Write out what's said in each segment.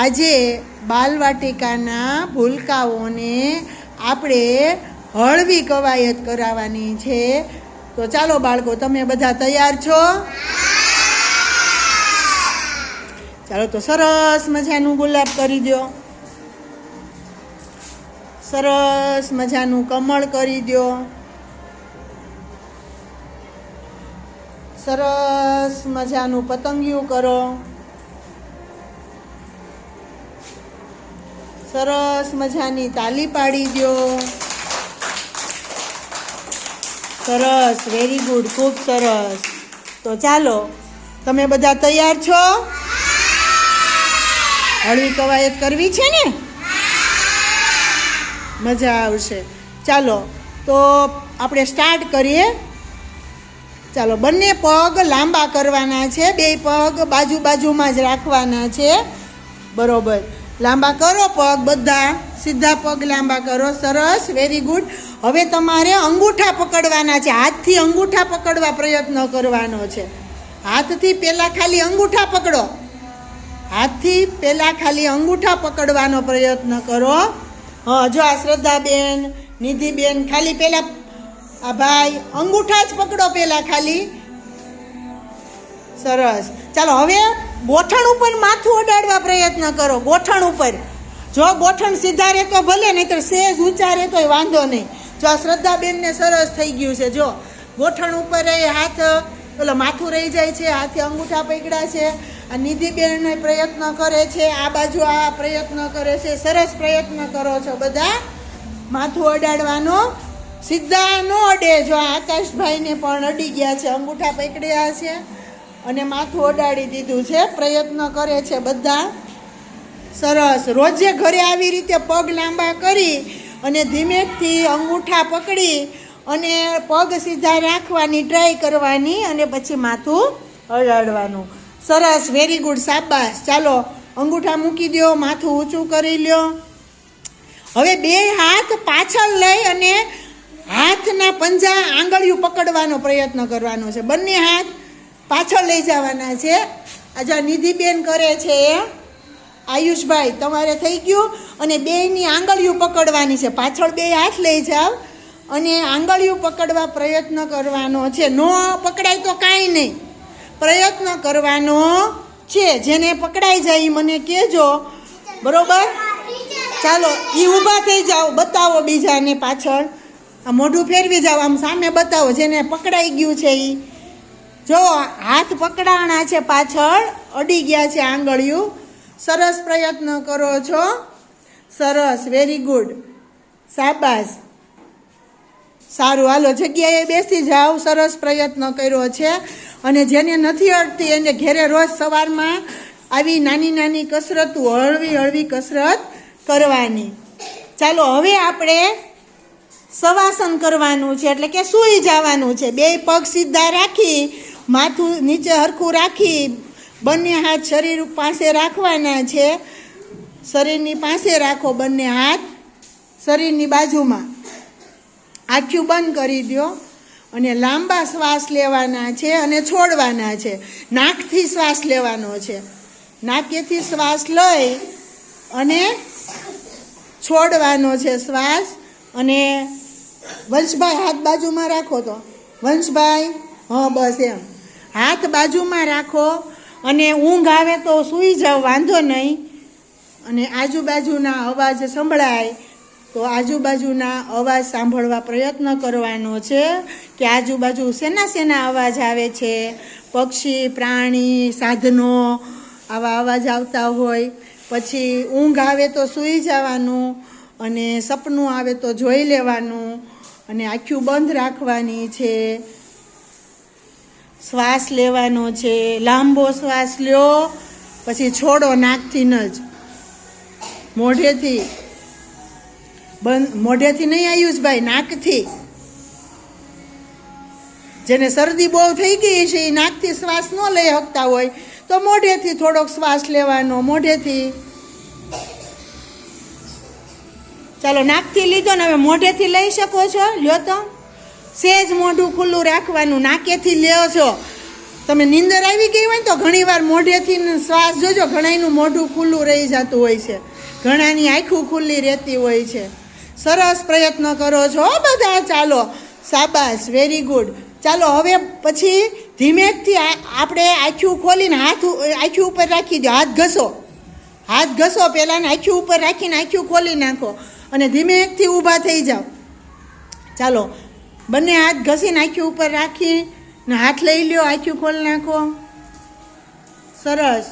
આજે બાલવાટિકાના ભૂલકાઓને આપણે હળવી કવાયત કરાવવાની છે. તો ચાલો બાળકો, તમે બધા તૈયાર છો? ચાલો તો સરસ મજાનું ગુલાબ કરી દો સરસ મજાનું કમળ કરી દો સરસ મજાનું પતંગિયું કરો. સરસ મજાની તાલી પાડી દો સરસ વેરી ગુડ ખૂબ સરસ. તો ચાલો, તમે બધા તૈયાર છો? હળવી કવાયત કરવી છે ને? મજા આવશે. ચાલો, તો આપણે સ્ટાર્ટ કરીએ. ચાલો, બંને પગ લાંબા કરવાના છે, બે પગ બાજુ બાજુમાં જ રાખવાના છે. બરોબર. લાંબા કરો પગ બધા. સીધા પગ લાંબા કરો. સરસ વેરી ગુડ હવે તમારે અંગૂઠા પકડવાના છે. હાથથી અંગૂઠા પકડવા પ્રયત્ન કરવાનો છે. હાથથી પહેલાં ખાલી અંગૂઠા પકડો. હાથથી પહેલાં ખાલી અંગૂઠા પકડવાનો પ્રયત્ન કરો. હા, જો આ શ્રદ્ધાબેન, નિધિબેન ખાલી પહેલાં, આ ભાઈ, અંગૂઠા જ પકડો પહેલાં ખાલી. સરસ. ચાલો, હવે ગોઠણ ઉપર માથું પ્રયત્ન કરો, ગોઠણ ઉપર. જો ગોઠણ સીધા રહે તો ભલે, નહીંતર સેજ ઊંચા રહે તોય વાંધો નહીં. જો આ શ્રદ્ધાબેનને સરસ થઈ ગયું છે. જો ગોઠણ ઉપર એ હાથ પેલો માથું રહી જાય છે, હાથે અંગૂઠા પકડ્યા છે, આ નિધિબેન પ્રયત્ન કરે છે, આ બાજુ આ પ્રયત્ન કરે છે. સરસ પ્રયત્ન કરો છો બધા. માથું અડાડવાનો. સીધા ન અડે. જો આકાશભાઈને પણ અડી ગયા છે, અંગૂઠા પકડ્યા છે અને માથું અડાડી દીધું છે, પ્રયત્ન કરે છે બધા. સરસ. રોજે ઘરે આવી રીતે પગ લાંબા કરી અને ધીમેકથી અંગૂઠા પકડી અને પગ સીધા રાખવાની ટ્રાય કરવાની અને પછી માથું અડાડવાનું સરસ. વેરી ગુડ સાબાસ ચાલો, અંગૂઠા મૂકી દો માથું ઊંચું કરી લ્યો. હવે બે હાથ પાછળ લઈ અને હાથના પંજા આંગળીયું પકડવાનો પ્રયત્ન કરવાનો છે. બંને હાથ પાછળ લઈ જવાના છે. આ નિધિબેન કરે છે એ આયુષભાઈ, તમારે થઈ ગયું? અને બેયની આંગળીયું પકડવાની છે. પાછળ બે હાથ લઈ જાઓ અને આંગળીયું પકડવા પ્રયત્ન કરવાનો છે. ન પકડાય તો કાંઈ નહીં. પ્રયત્ન કરવાનો છે. જેને પકડાઈ જાય એ મને કહેજો. બરોબર? ચાલો એ ઊભા થઈ જાઓ. બતાવો બીજાને પાછળ. આ મોઢું ફેરવી જાઓ. આમ સામે બતાવો જેને પકડાઈ ગયું છે એ જો, હાથ પકડાણા છે પાછળ. અડી ગયા છે આંગળીયું સરસ પ્રયત્ન કરો છો. સરસ વેરી ગુડ સાબાસ સારું, હાલો, જગ્યાએ બેસી જાઓ. સરસ પ્રયત્ન કર્યો છે. અને જેને નથી અડતી, એને ઘેરે રોજ સવારમાં આવી નાની નાની કસરતો, હળવી હળવી કસરત કરવાની. ચાલો, હવે આપણે સવાસન કરવાનું છે, એટલે કે સૂઈ જવાનું છે. બે પગ સીધા રાખી, માથું નીચે હરખું રાખી બંને હાથ શરીર પાસે રાખવાના છે. શરીરની પાસે રાખો બંને હાથ શરીરની બાજુમાં. આખું બંધ કરી દો અને લાંબા શ્વાસ લેવાના છે અને છોડવાના છે. નાકથી શ્વાસ લેવાનો છે. નાકેથી શ્વાસ લઈ અને છોડવાનો છે શ્વાસ અને વંશભાઈ હાથ બાજુમાં રાખો તો. વંશભાઈ, હા, બસ એમ. હાથ બાજુમાં રાખો અને ઊંઘ આવે તો સૂઈ જાઓ વાંધો નહીં. અને આજુબાજુના અવાજ સંભળાય, તો આજુબાજુના અવાજ સાંભળવા પ્રયત્ન કરવાનો છે કે આજુબાજુ શેના શેના અવાજ આવે છે? પક્ષી, પ્રાણી, સાધનો, આવા અવાજ આવતા હોય. પછી ઊંઘ આવે તો સૂઈ જવાનું અને સપનું આવે તો જોઈ લેવાનું અને આખું બંધ રાખવાની છે. શ્વાસ લેવાનો છે, લાંબો શ્વાસ લ્યો, પછી છોડો નાકથી ન જ. મોઢેથી. બંધ, મોઢેથી નહીં આવ્યું ભાઈ નાકથી. જેને શરદી બહુ થઈ ગઈ છે એ નાકથી શ્વાસ ન લઈ શકતા હોય, તો મોઢેથી થોડોક શ્વાસ લેવાનો, મોઢેથી. ચાલો, નાકથી લીધો ને, હવે મોઢેથી લઈ શકો છો, લ્યો તો. સેજ મોઢું ખુલ્લું રાખવાનું, નાકેથી લ્યો છો. તમે નીંદર આવી ગઈ હોય તો ઘણીવાર મોઢેથી શ્વાસ જોજો ઘણાનું મોઢું ખુલ્લું રહી જતું હોય છે. ઘણાની આંખું ખુલ્લી રહેતી હોય છે. સરસ પ્રયત્ન કરો છો બધા, ચાલો. સાબાસ વેરી ગુડ ચાલો, હવે પછી ધીમેકથી આપણે આંખું ખોલીને હાથ ઉ- ઉપર રાખી દો. હાથ ઘસો. હાથ ઘસો પહેલાં આંખું ઉપર રાખીને આંખું ખોલી નાખો અને ધીમેકથી ઊભા થઈ જાઓ. ચાલો બંને હાથ ઘસીને આંખી ઉપર રાખી ને હાથ લઈ લ્યો, આંખી ખોલ નાખો. સરસ.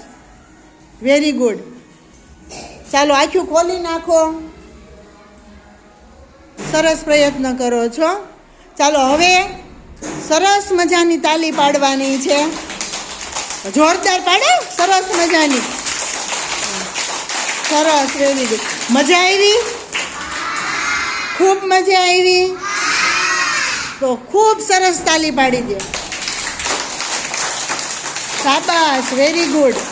વેરી ગુડ ચાલો, આંખી ખોલી નાખો. સરસ પ્રયત્ન કરો છો. ચાલો, હવે સરસ મજાની તાલી પાડવાની છે. જોરદાર પાડો, સરસ મજાની. સરસ વેરી ગુડ મજા આવી? ખૂબ મજા આવી. તો ખૂબ સરસ તાલી પાડી દે. શાબાશ વેરી ગુડ